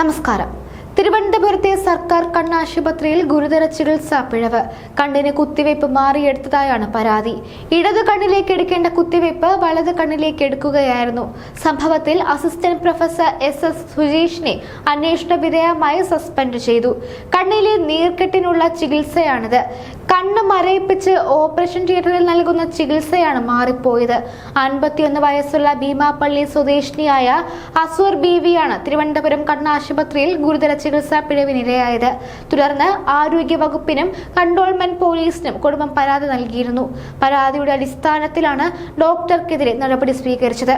നമസ്കാരം. തിരുവനന്തപുരത്തെ സർക്കാർ കണ്ണാശുപത്രിയിൽ ഗുരുതര ചികിത്സാ പിഴവ്. കണ്ണിന് കുത്തിവയ്പ് മാറിയെടുത്തതായാണ് പരാതി. ഇടത് കണ്ണിലേക്ക് എടുക്കേണ്ട കുത്തിവയ്പ് വലത് കണ്ണിലേക്ക് എടുക്കുകയായിരുന്നു. സംഭവത്തിൽ അസിസ്റ്റന്റ് പ്രൊഫസർ എസ് എസ് സുജീഷിനെ അന്വേഷണ വിധേയമായി സസ്പെൻഡ് ചെയ്തു. കണ്ണിലെ നീർക്കെട്ടിനുള്ള ചികിത്സയാണിത്. കണ്ണ് മരയിപ്പിച്ച് ഓപ്പറേഷൻ തിയേറ്ററിൽ നൽകുന്ന ചികിത്സയാണ് മാറിപ്പോയത്. അൻപത്തിയൊന്ന് വയസ്സുള്ള ഭീമാപ്പള്ളി സ്വദേശിനിയായ അസൂർ ബീവിയാണ് തിരുവനന്തപുരം കണ്ണാശുപത്രിയിൽ ഗുരുതര ചികിത്സാ പിഴവിനിരയായത് തുടർന്ന് ആരോഗ്യ വകുപ്പിനും കൺട്രോൾമെന്റ് പോലീസിനും കുടുംബം പരാതി നൽകിയിരുന്നു. പരാതിയുടെ അടിസ്ഥാനത്തിലാണ് ഡോക്ടർക്കെതിരെ നടപടി സ്വീകരിച്ചത്.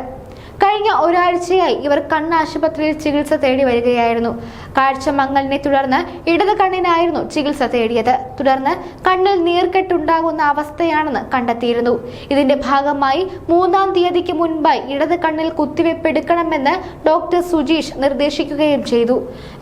കഴിഞ്ഞ ഒരാഴ്ചയായി ഇവർ കണ്ണ് കണ്ണാശുപത്രിയിൽ ചികിത്സ തേടി വരികയായിരുന്നു. കാഴ്ച മങ്ങലിനെ തുടർന്ന് ഇടത് കണ്ണിനായിരുന്നു ചികിത്സ തേടിയത്. തുടർന്ന് കണ്ണിൽ നീർക്കെട്ടുണ്ടാകുന്ന അവസ്ഥയാണെന്ന് കണ്ടെത്തിയിരുന്നു. ഇതിന്റെ ഭാഗമായി മൂന്നാം തീയതിക്ക് മുൻപായി ഇടത് കണ്ണിൽ കുത്തിവെപ്പ് എടുക്കണമെന്ന് ഡോക്ടർ സുജീഷ് നിർദ്ദേശിക്കുകയും ചെയ്തു.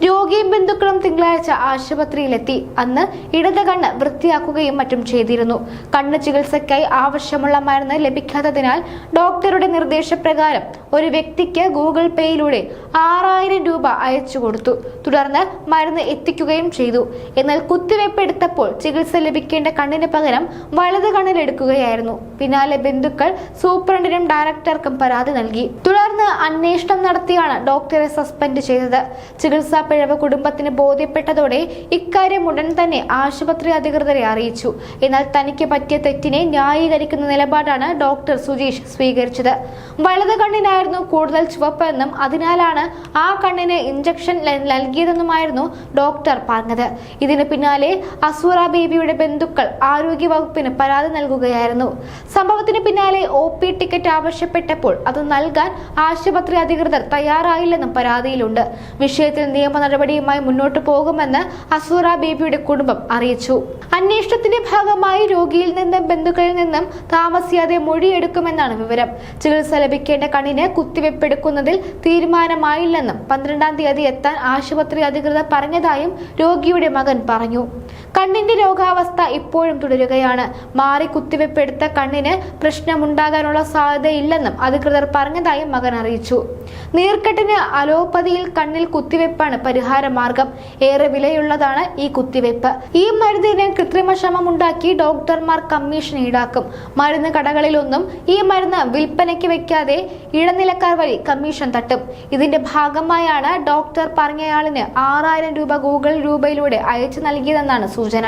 രോഗിയും ബന്ധുക്കളും തിങ്കളാഴ്ച ആശുപത്രിയിലെത്തി. അന്ന് ഇടത് കണ്ണ് വൃത്തിയാക്കുകയും മറ്റും ചെയ്തിരുന്നു. കണ്ണ് ചികിത്സയ്ക്കായി ആവശ്യമുള്ള മരുന്ന് ലഭിക്കാത്തതിനാൽ ഡോക്ടറുടെ നിർദ്ദേശപ്രകാരം ഒരു വ്യക്തിക്ക് ഗൂഗിൾ പേയിലൂടെ ആറായിരം രൂപ അയച്ചു കൊടുത്തു. തുടർന്ന് മരുന്ന് എത്തിക്കുകയും ചെയ്തു. എന്നാൽ കുത്തിവയ്പ് എടുത്തപ്പോൾ ചികിത്സ ലഭിക്കേണ്ട കണ്ണിന് പകരം വലത് കണ്ണിലെടുക്കുകയായിരുന്നു പിന്നാലെ ബന്ധുക്കൾ സൂപ്രണ്ടിനും ഡയറക്ടർക്കും പരാതി നൽകി. തുടർന്ന് അന്വേഷണം നടത്തിയാണ് ഡോക്ടറെ സസ്പെൻഡ് ചെയ്തത്. ചികിത്സാ പിഴവ് കുടുംബത്തിന് ബോധ്യപ്പെട്ടതോടെ ഇക്കാര്യം ഉടൻ തന്നെ ആശുപത്രി അധികൃതരെ അറിയിച്ചു. എന്നാൽ തനിക്ക് പറ്റിയ തെറ്റിനെ ന്യായീകരിക്കുന്ന നിലപാടാണ് ഡോക്ടർ സുജീഷ് സ്വീകരിച്ചത്. വലത് കണ്ണിനായിരുന്നു കൂടുതൽ ചുവപ്പ് എന്നും അതിനാലാണ് ആ കണ്ണിന് ഇഞ്ചക്ഷൻ നൽകിയതെന്നുമായിരുന്നു ഡോക്ടർ പറഞ്ഞത്. ഇതിന് പിന്നാലെ അസൂറ ബേബിയുടെ ബന്ധുക്കൾ ആരോഗ്യ വകുപ്പിന് പരാതി നൽകുകയായിരുന്നു. സംഭവത്തിന് പിന്നാലെ ഒ പി ടിക്കറ്റ് ആവശ്യപ്പെട്ടപ്പോൾ അത് നൽകാൻ ആശുപത്രി അധികൃതർ തയ്യാറായില്ലെന്നും പരാതിയിലുണ്ട്. വിഷയത്തിൽ നിയമ നടപടിയുമായി മുന്നോട്ടു പോകുമെന്ന് അസൂറ ബേബിയുടെ കുടുംബം അറിയിച്ചു. അന്വേഷണത്തിന്റെ ഭാഗമായി രോഗിയിൽ നിന്നും ബന്ധുക്കളിൽ നിന്നും താമസിയാതെ മൊഴിയെടുക്കുമെന്നാണ് വിവരം. ചികിത്സ ലഭിക്കേണ്ട കണ്ണിന് കുത്തിവെപ്പെടുക്കുന്നതിൽ തീരുമാനമായില്ലെന്നും പന്ത്രണ്ടാം തീയതി എത്താൻ ആശുപത്രി അധികൃതർ പറഞ്ഞതായും രോഗിയുടെ മകൻ പറഞ്ഞു. കണ്ണിന്റെ രോഗാവസ്ഥ ഇപ്പോഴും തുടരുകയാണ്. മാറി കുത്തിവെപ്പെടുത്ത കണ്ണിന് പ്രശ്നമുണ്ടാകാനുള്ള സാധ്യതയില്ലെന്നും അധികൃതർ പറഞ്ഞതായും മകൻ അറിയിച്ചു. നീർക്കെട്ടിന് അലോപ്പതിയിൽ കണ്ണിൽ കുത്തിവെപ്പാണ് പരിഹാര മാർഗം ഏറെ വിലയുള്ളതാണ് ഈ കുത്തിവെപ്പ്. ഈ മരുന്നിന് കൃത്രിമ ക്ഷമമുണ്ടാക്കി ഡോക്ടർമാർ കമ്മീഷൻ ഈടാക്കും. മരുന്ന് കടകളിലൊന്നും ഈ മരുന്ന് വിൽപ്പനയ്ക്ക് വെക്കാതെ ഇടനിലക്കാർ വഴി കമ്മീഷൻ തട്ടും. ഇതിന്റെ ഭാഗമായാണ് ഡോക്ടർ പറഞ്ഞയാളിന് ആറായിരം രൂപ ഗൂഗിൾ രൂപയിലൂടെ അയച്ചു നൽകിയതെന്നാണ് സൂചന